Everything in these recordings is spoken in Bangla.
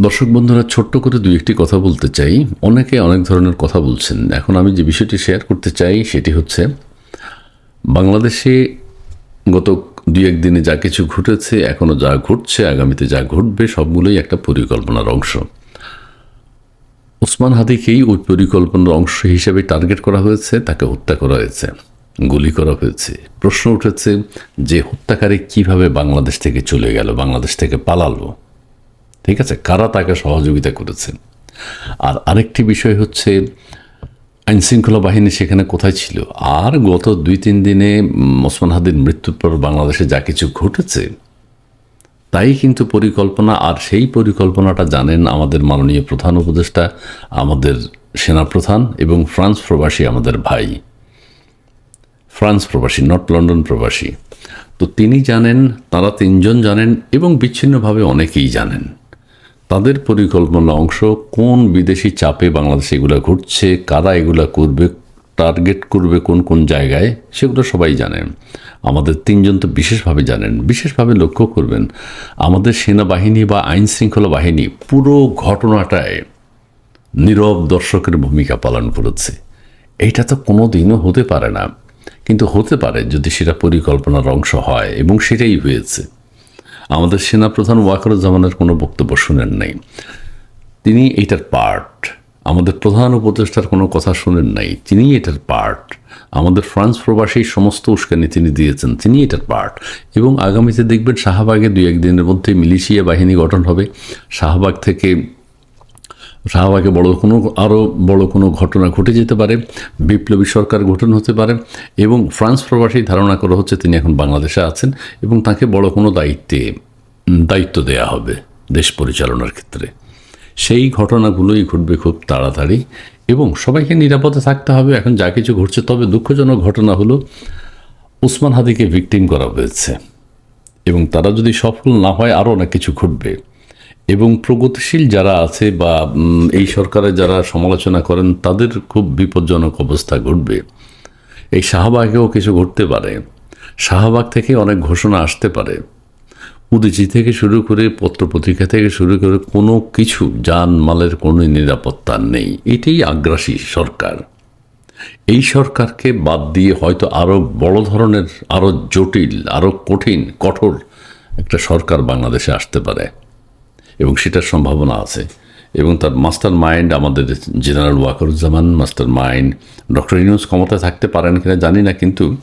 দর্শক বন্ধুরা, ছোট্ট করে দুই একটি কথা বলতে চাই। অনেকে অনেক ধরনের কথা বলছেন। এখন আমি যে বিষয়টি শেয়ার করতে চাই, সেটি হচ্ছে, বাংলাদেশে গত দুই একদিনে যা কিছু ঘটেছে এখনও যা ঘটছে, আগামীতে যা ঘটবে, সবগুলোই একটা পরিকল্পনার অংশ। ওসমান হাদিকেই ওই পরিকল্পনার অংশ হিসেবে টার্গেট করা হয়েছে, তাকে হত্যা করা হয়েছে, গুলি করা হয়েছে। প্রশ্ন উঠেছে যে, হত্যাকারী কীভাবে বাংলাদেশ থেকে চলে গেল, বাংলাদেশ থেকে পালালো? ঠিক আছে কারা তাকে সহযোগিতা করেছেন? আর আরেকটি বিষয় হচ্ছে আইনশৃঙ্খলা বাহিনী সেখানে কোথায় ছিল? আর গত দুই তিন দিনে উম, ওসমান হাদির মৃত্যুর পর বাংলাদেশে যা কিছু ঘটেছে তাই কিন্তু পরিকল্পনা আর সেই পরিকল্পনাটা জানেন আমাদের মাননীয় প্রধান উপদেষ্টা আমাদের সেনাপ্রধান এবং ফ্রান্স প্রবাসী আমাদের ভাই। ফ্রান্স প্রবাসী নট লন্ডন প্রবাসী। তো তিনি জানেন তারা তিনজন জানেন এবং বিচ্ছিন্নভাবে অনেকেই জানেন। তাদের পরিকল্পনা অংশ কোন বিদেশি চাপে বাংলাদেশে এগুলো ঘটছে কারা এগুলো করবে, টার্গেট করবে, কোন কোন জায়গায়, সেগুলো সবাই জানেন। আমাদের তিনজন তো বিশেষভাবে জানেন। বিশেষভাবে লক্ষ্য করবেন, আমাদের সেনাবাহিনী বা আইন শৃঙ্খলা বাহিনী পুরো ঘটনাটায় নীরব দর্শকের ভূমিকা পালন করেছে। এইটা তো কোনো দিনও হতে পারে না। কিন্তু হতে পারে যদি সেটা পরিকল্পনার অংশ হয় এবং সেটাই হয়েছে। আমাদের সেনাপ্রধান ওয়াকরুজ্জামানের কোনো বক্তব্য শুনেন নাই। তিনি এটার পার্ট আমাদের প্রধান উপদেষ্টার কোনো কথা শুনেন নাই। তিনি এটার পার্ট আমাদের ফ্রান্স প্রবাসী সমস্ত উস্কানি তিনি দিয়েছেন, তিনি এটার পার্ট এবং আগামীতে দেখবেন শাহবাগে দুই একদিনের মধ্যে মিলিশিয়া বাহিনী গঠন হবে। শাহবাগ থেকে শাহবাগে বড় কোনো আরও বড় কোনো ঘটনা ঘটে যেতে পারে, বিপ্লবী সরকার গঠন হতে পারে, এবং ফ্রান্স প্রবাসী ধারণা করা হচ্ছে তিনি এখন বাংলাদেশে আছেন এবং তাকে বড় কোনো দায়িত্বে দায়িত্ব দেয়া হবে দেশ পরিচালনার ক্ষেত্রে। সেই ঘটনাগুলোই ঘটবে খুব তাড়াতাড়ি, এবং সবাইকে নিরাপদে থাকতে হবে। এখন যা কিছু ঘটছে, তবে দুঃখজনক ঘটনা হলো, উসমান হাদিকে ভিকটিম করা হয়েছে, এবং তারা যদি সফল না হয় আরও অনেক কিছু ঘটবে। এবং প্রগতিশীল যারা আছে বা এই সরকারের যারা সমালোচনা করেন, তাদের খুব বিপজ্জনক অবস্থা ঘটবে। এই শাহবাগেও কিছু ঘটতে পারে। শাহবাগ থেকে অনেক ঘোষণা আসতে পারে। উদিচি থেকে শুরু করে পত্রপত্রিকা থেকে শুরু করে কোনো কিছু যান মালের কোনো নিরাপত্তা নেই। এটাই আগ্রাসী সরকার। এই সরকারকে বাদ দিয়ে হয়তো আরও বড় ধরনের আরও জটিল আরও কঠিন, কঠোর একটা সরকার বাংলাদেশে আসতে পারে। এবং সেটার সম্ভাবনা আছে। এবং তার মাস্টার মাইন্ড আমাদের general Wakeruzzaman, mastermind doctor Yunus ক্ষমতায় থাকতে পারেন কিনা জানি না, কিন্তু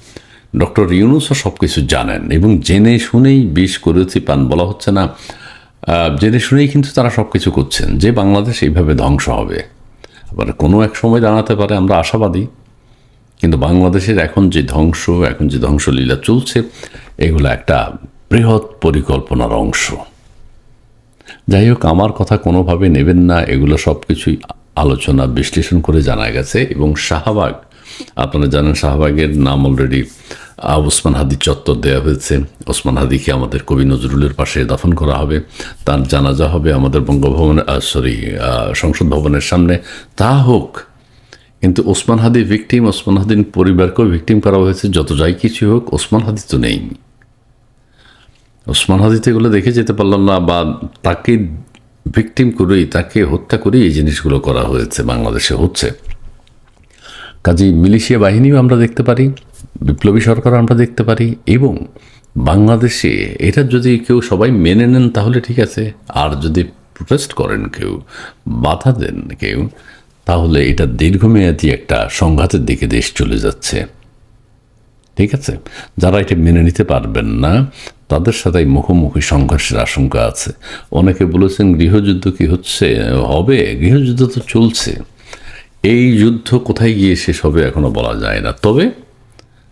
ডক্টর ইউনুসও সব কিছু জানেন এবং জেনে শুনেই বিষ করেছি, পান বলা হচ্ছে না। জেনে শুনেই কিন্তু তারা সব কিছু করছেন যে বাংলাদেশ এইভাবে ধ্বংস হবে। আবার কোনো এক সময় দাঁড়াতে পারে, আমরা আশাবাদী। কিন্তু বাংলাদেশের এখন যে ধ্বংস, এখন যে ধ্বংসলীলা চলছে, এগুলো একটা বৃহৎ পরিকল্পনার অংশ। যাই হোক, আমার কথা কোনোভাবে নেবেন না, এগুলো সব কিছুই আলোচনা, বিশ্লেষণ করে জানা গেছে এবং শাহবাগ, আপনারা জানেন শাহবাগের নাম অলরেডি ওসমান হাদি চত্বর দেওয়া হয়েছে। ওসমান হাদিকে আমাদের কবি নজরুলের পাশে দাফন করা হবে। তার জানাজা হবে আমাদের বঙ্গভবনের সরি সংসদ ভবনের সামনে। তা হোক, কিন্তু ওসমান হাদি ভিকটিম ওসমান হাদির পরিবারকেও ভিকটিম করা হয়েছে, যত যাই কিছু হোক, ওসমান হাদি তো নেই। ওসমান হাদিতে এগুলো দেখে যেতে পারলাম না বা তাকে ভিকটিম করেই, তাকে হত্যা করেই এই জিনিসগুলো করা হয়েছে, বাংলাদেশে হচ্ছে। কাজেই মিলিশিয়া বাহিনীও আমরা দেখতে পারি, বিপ্লবী সরকার আমরা দেখতে পারি এবং বাংলাদেশে এটা যদি কেউ সবাই মেনে নেন তাহলে ঠিক আছে, আর যদি প্রোটেস্ট করেন কেউ, বাধা দেন কেউ, তাহলে এটা দীর্ঘমেয়াদী একটা সংঘাতের দিকে দেশ চলে যাচ্ছে। ঠিক আছে? যারা এটা মেনে নিতে পারবেন না তাদের সাথে মুখোমুখি সংঘর্ষের আশঙ্কা আছে। অনেকে বলেছেন গৃহযুদ্ধ কি হচ্ছে? হবে, গৃহযুদ্ধ তো চলছে। এই যুদ্ধ কোথায় গিয়ে শেষ হবে এখনও বলা যায় না। তবে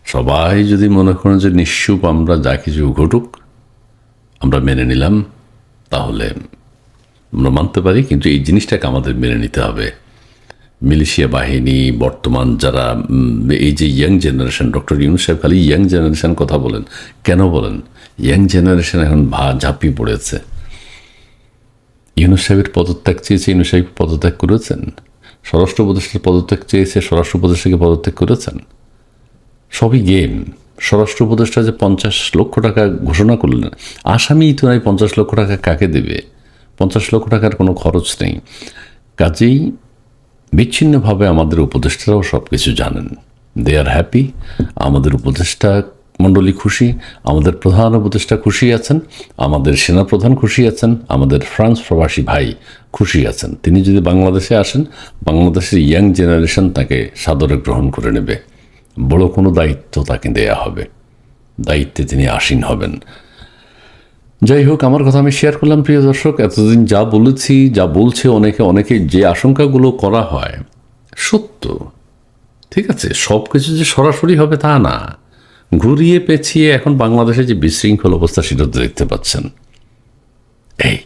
সবাই যদি মনে করেন যে নিশ্চুপ আমরা যা কিছু ঘটুক, আমরা মেনে নিলাম, তাহলে আমরা মানতে পারি, কিন্তু এই জিনিসটাকে আমাদের মেনে নিতে হবে। মিলিশিয়া বাহিনী, বর্তমান যারা এই যে ইয়াং জেনারেশন, ডক্টর ইউনুস সাহেব খালি ইয়াং জেনারেশন কথা বলেন, কেন বলেন? জেনারেশন এখন ভা, ঝাঁপিয়ে পড়েছে। ইউনুস সাহেবের পদত্যাগ চেয়েছে, ইউনুস সাহেব পদত্যাগ করেছেন? স্বরাষ্ট্র উপদেষ্টার পদত্যাগ চেয়েছে, স্বরাষ্ট্র উপদেষ্টাকে পদত্যাগ করেছেন? সবই গেম। স্বরাষ্ট্র উপদেষ্টা যে পঞ্চাশ লক্ষ টাকা ঘোষণা করলেন, আসামি তো নাই পঞ্চাশ লক্ষ টাকা কাকে দেবে? পঞ্চাশ লক্ষ টাকার কোনো খরচ নেই। কাজেই বিচ্ছিন্নভাবে আমাদের উপদেষ্টারাও সব কিছু জানেন। দে আর হ্যাপি আমাদের উপদেষ্টা মণ্ডলী খুশি, আমাদের প্রধান উপদেষ্টা খুশি আছেন, আমাদের সেনাপ্রধান খুশি আছেন, আমাদের ফ্রান্স প্রবাসী ভাই খুশি আছেন। তিনি যদি বাংলাদেশে আসেন, বাংলাদেশের ইয়াং জেনারেশন তাকে সাদরে গ্রহণ করে নেবে। বড় কোনো দায়িত্ব তাকে দেয়া হবে। দায়িত্বে তিনি আসীন হবেন। যাই হোক, আমার কথা আমি শেয়ার করলাম, প্রিয় দর্শক। এতদিন যা বলেছি, যা বলছে অনেকে অনেকে যে আশঙ্কাগুলো করা হয়, সত্য। ঠিক আছে সব কিছু যে সরাসরি হবে তা না। ঘুরিয়ে পেঁচিয়ে এখন বাংলাদেশে যে বিশৃঙ্খল অবস্থা সেটা তো দেখতে পাচ্ছেন। এই,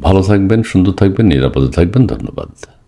ভালো থাকবেন, সুন্দর থাকবেন, নিরাপদে থাকবেন, ধন্যবাদ।